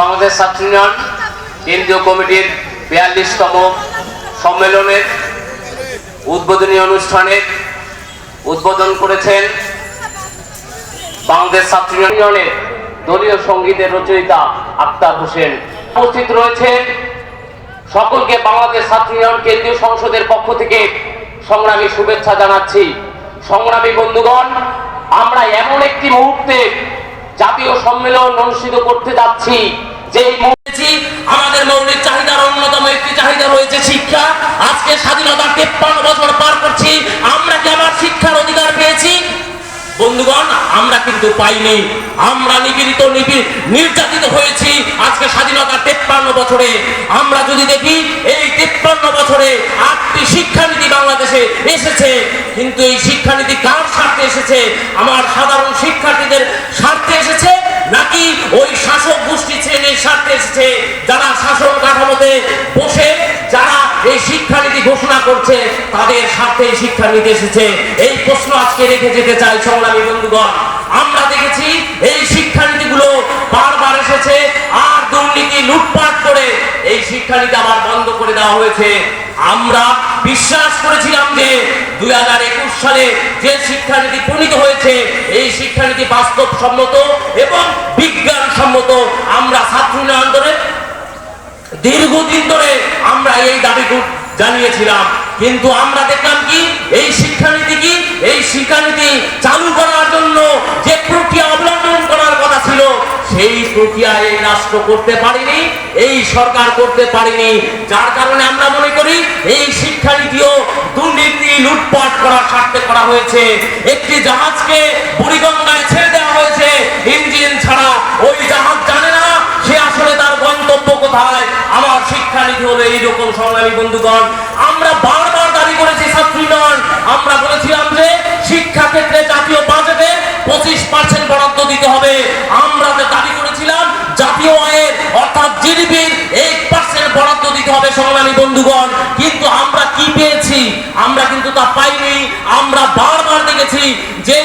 বাংলাদেশ ছাত্র ইউনিয়ন কেন্দ্রীয় কমিটির বিয়াল্লিশতম সম্মেলনের উদ্বোধনী অনুষ্ঠানে উদ্বোধন করেছেন বাংলাদেশ ছাত্র ইউনিয়নের দলীয় সঙ্গীতের রচয়িতা আক্তার হোসেন। উপস্থিত রয়েছেন সকলকে বাংলাদেশ ছাত্র ইউনিয়ন কেন্দ্রীয় সংসদের পক্ষ থেকে সংগ্রামী শুভেচ্ছা জানাচ্ছি। সংগ্রামী বন্ধুগণ, আমরা এমন একটি মুহূর্তে জাতীয় সম্মেলন অনুষ্ঠিত করতে যাচ্ছি। যে এই মুহূর্তে পেয়েছি। আমাদের মৌলিক চাহিদার অন্যতম একটি চাহিদা রয়েছে শিক্ষা। আজকে স্বাধীনতার তেপ্পান্ন বছর পার করছি। আমরা কি আমার শিক্ষার অধিকার পেয়েছি? বন্ধুগণ, আমরা কিন্তু পাইনি। আমরা নিপীড়িত, নিপীড়, নির্যাতিত হয়েছি আজকে স্বাধীনতা তেপ্পান্ন বছরে। আমরা যদি দেখি, এই তেপ্পান্ন বছরে আটটি শিক্ষানীতি বাংলাদেশে এসেছে। কিন্তু এই শিক্ষানীতি কার স্বার্থে এসেছে? আমার সাধারণ শিক্ষার্থীদের এসেছে যারা শাসন কাঠামোতে বসে, যারা এই শিক্ষানীতি ঘোষণা করছে, তাদের স্বার্থে এই শিক্ষানীতি এসেছে। এই প্রশ্ন আজকে রেখে যেতে চাই সংগ্রামী বন্ধুগণ। আমরা দেখেছি এই শিক্ষানীতিগুলো বারবার এসেছে, আর দুর্নীতি লুটপাট করে এই শিক্ষানীতি আবার বন্ধ করে দেওয়া হয়েছে। আমরা বিশ্বাস করেছিলাম যে দুই হাজার একুশ সালে যে শিক্ষানীতি প্রণীত হয়েছে, এই শিক্ষানীতি বাস্তবসম্মত এবং বিজ্ঞানসম্মত। আমরা ছাত্র উন্নয়ন আন্দোলনে দীর্ঘদিন ধরে আমরা এই দাবিটু জানিয়েছিলাম। কিন্তু আমরা দেখলাম কি, এই শিক্ষানীতি কি, এই শিক্ষানীতি চালু করার জন্য যে প্রক্রিয়া অবলম্বন করার কথা ছিল, সেই প্রক্রিয়া এই রাষ্ট্র করতে পারেনি, এই সরকার করতে পারেনি। যার কারণে আমরা মনে করি, এই শিক্ষানীতিও দুর্নীতি লুটপাট করার স্বার্থে করা হয়েছে। একটি জাহাজকে বুড়িগঙ্গায় ছেড়ে দেওয়া হয়েছে। ইঞ্জিন ছাড়া ওই জাহাজ জানে না সে আসলে তার গন্তব্য কোথায়। আমার শিক্ষানীতি হলো এইরকম সংগ্রামী বন্ধুগণ। আমরা বারবার দাবি করেছি, ছাত্রী নন আমরা বলেছিলাম যে শিক্ষা ক্ষেত্রে জাতীয় বাজেটে পঁচিশ পার্সেন্ট বরাদ্দ দিতে হবে। আমরা যে দাবি করেছিলাম, জাতীয় আয়ের অর্থাৎ জিডিপির এইট পার্সেন্ট বরাদ্দ দিতে হবে সংগ্রামী বন্ধুগণ। কিন্তু আমরা পেয়েছি, আমরা কিন্তু তা পাইনি, আমরা বারবার দেখেছি যে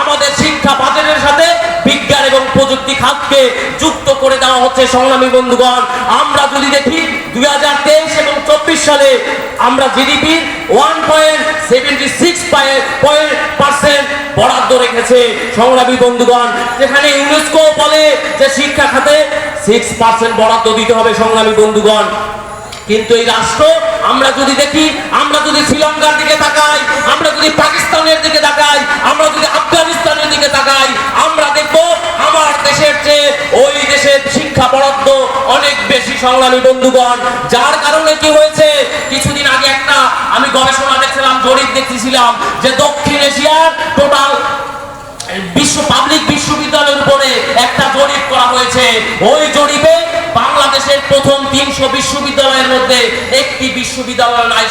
আমাদের শিক্ষা বাজেটের সাথে বিজ্ঞান এবং প্রযুক্তি খাতকে যুক্ত করে দেওয়া হচ্ছে, সংগ্রামী বন্ধুগণ। আমরা যদি দেখি দুই হাজার তেইশ এবং চব্বিশ সালে আমরা GDP one point seventy six point percent বরাদ্দ রেখেছে, সংগ্রামী বন্ধুগণ। যেখানে ইউনেস্কো বলে যে শিক্ষা খাতে সিক্স পার্সেন্ট বরাদ্দ দিতে হবে, সংগ্রামী বন্ধুগণ। কিন্তু এই রাষ্ট্র, আমরা যদি দেখি, আমরা যদি শ্রীলঙ্কার দিকে তাকাই, আমরা যদি পাকিস্তানের দিকে তাকাই, আমরা যদি আফগানিস্তানের দিকে তাকাই, আমরা দেখব আমার দেশের চেয়ে ওই দেশের শিক্ষা বরাদ্দ অনেক বেশি, সংগ্রামী বন্ধুগণ। যার কারণে কি হয়েছে? কিছুদিন আগে একটা আমি গবেষণা দেখছিলাম, জরিপ দেখতেছিলাম যে দক্ষিণ এশিয়ার টোটাল বিশ্ব পাবলিক বিশ্ববিদ্যালয়ের উপরে একটা জরিপ করা হয়েছে ওই জরিপে বাংলাদেশের প্রথম তিনশো বিশ্ববিদ্যালয়ের মধ্যে একটি বিশ্ববিদ্যালয় নাই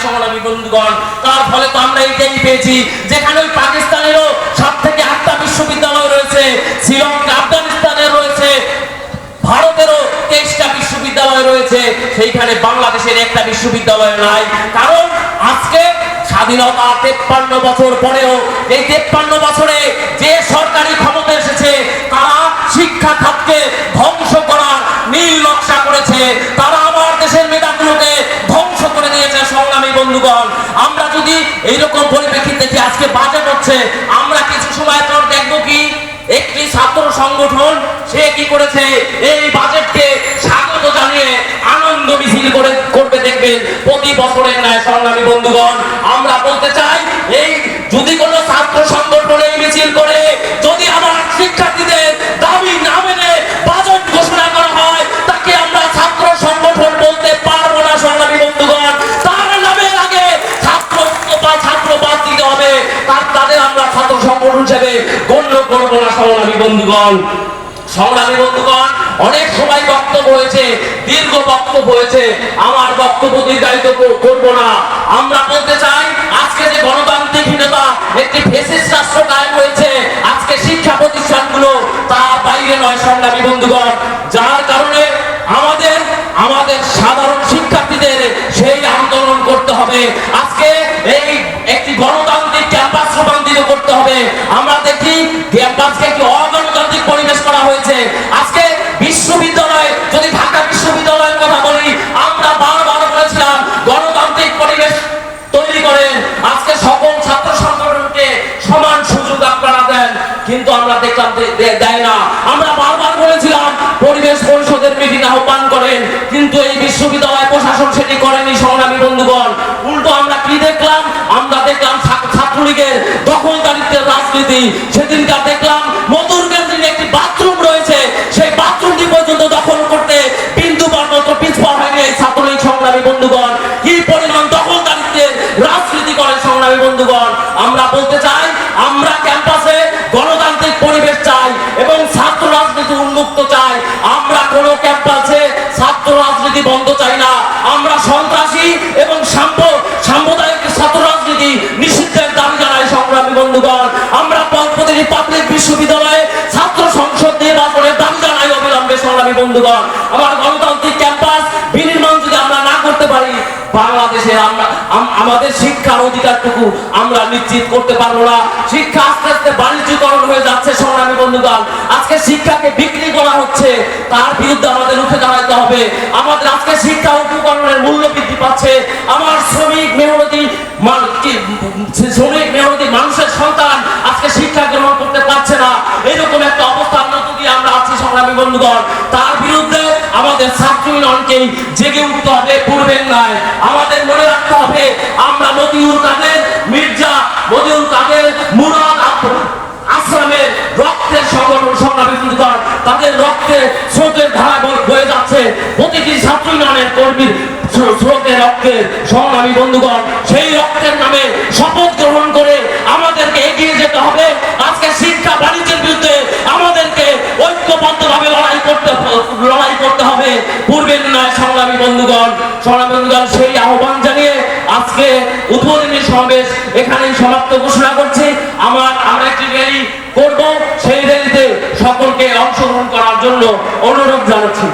বন্ধুগণ। তার ফলে তো আমরা এইটাই পেয়েছি, যেখানে ওই পাকিস্তানেরও সাত থেকে আটটা বিশ্ববিদ্যালয় রয়েছে, শ্রীলঙ্কা, আফগানিস্তানের রয়েছে, ভারতেরও তেইশটা বিশ্ববিদ্যালয় রয়েছে, সেইখানে বাংলাদেশের একটা বিশ্ববিদ্যালয় নাই। কারণ আজকে স্বাধীনতা তেপ্পান্ন বছর পরেও এই তেপ্পান্ন বছরে যে সরকারি এইরকম পরিপ্রেক্ষিতে কি আজকে বাজেট হচ্ছে, আমরা কিছু সময় পর দেখব কি, একটি ছাত্র সংগঠন, সে কি করেছে, এই বাজেটকে স্বাগত জানিয়ে আনন্দ মিছিল করে, করবে দেখবেন প্রতি বছরের ন্যায় সংগ্রামী বন্ধুগণ। আমরা বলতে চাই, এই ছাত্র হিসেবে গণ্য করব না সংগ্রামী বন্ধুগণ। সংগ্রামী বন্ধুগণ, অনেক সময় বক্তব্য হয়েছে, দীর্ঘ বক্তব্য হয়েছে, আমার বক্তব্য দীর্ঘায়িত কর- করব না। আমরা বলতে চাই, আজকে যে গণতান্ত্রিকহীনতা একটি ফেসিস রাষ্ট্র কায়েম হয়েছে, আজকে শিক্ষা প্রতিষ্ঠানগুলো তার বাইরে নয় সংগ্রামী বন্ধুগণ। যার কারণে কিন্তু এই বিশ্ববিদ্যালয় প্রশাসন সেটি করেনি সংগ্রামী বন্ধুগণ। উল্টো আমরা কি দেখলাম? আমরা দেখলাম ছাত্রলীগের দখলদারিত্বের রাজনীতি। সেদিনকার দেখলাম মতুর কেন্দ্রে একটি বাথরুম রয়েছে। সেই বাথরুমটি পর্যন্ত দখল করতে বিন্দু পর্যন্ত পিছপা হয়নি এই ছাত্রলীগ সংগ্রামী বন্ধুগণ। কি পরিমাণ দখলদারিত্বের রাজনীতি করে সংগ্রামী বন্ধুগণ? আমরা বলতে চাই, আমরা ক্যাম্পাসে গণতান্ত্রিক পরিবেশ চাই এবং ছাত্র রাজনীতি উন্মুক্ত চাই। আমরা কোনো ক্যাম্পাসে বন্ধ চাই না। আমরা সন্ত্রাসী এবং সাম্প সাম্প্রদায়িক ছাত্র রাজনীতি নিষিদ্ধের দাবি জানাই সংগ্রামী বন্ধুগণ। আমরা প্রতিটি পাবলিক বিশ্ববিদ্যালয়ে ছাত্র সংসদ নির্বাচনের দাবি জানাই অবিলম্বে সংগ্রামী বন্ধুগণ। আমার গণতান্ত্রিক বাংলাদেশে আমরা আমাদের শিক্ষার অধিকারটুকু আমরা নিশ্চিত করতে পারব না। শিক্ষা আস্তে আস্তে বাণিজ্যকরণ হয়ে যাচ্ছে সংগ্রামী বন্ধুগণ। আজকে শিক্ষাকে বিক্রি করা হচ্ছে, তার বিরুদ্ধে আমাদের উঠে দাঁড়াতে হবে। আমাদের আজকে শিক্ষা উপকরণের মূল্য বৃদ্ধি পাচ্ছে। আমার শ্রমিক মেহনতি শ্রমিক মেহনতি মানুষের সন্তান আজকে শিক্ষা গ্রহণ করতে পারছে না। এরকম একটা অবস্থার মধ্য দিয়ে আমরা আছি সংগ্রামী বন্ধুগণ। তার বিরুদ্ধে আমাদের ছাত্র ইউনিয়নকেই জেগে উঠতে হবে পূর্বের নয় আমাদের মনে রাখতে হবে, আমরা মতিউর কাদের, মির্জা মতিউর কাদের, মুরাদ আশ্রমের রক্তের সংগঠন, সংগ্রামী বন্ধুগণ তাদের রক্তে স্রোতের ধারা বয়ে- যাচ্ছে। প্রতিটি ছাত্র ইউনিয়নের কর্মীর স্রো- স্রোতের রক্তের সংগ্রামী বন্ধুগণ, সেই রক্তের নামে শপথ গ্রহণ এখানেই সমাপ্ত ঘোষণা করছি। আমার, আমরা একটি র্যালি করব। সেই র্যালিতে সকলকে অংশগ্রহণ করার জন্য অনুরোধ জানাচ্ছি।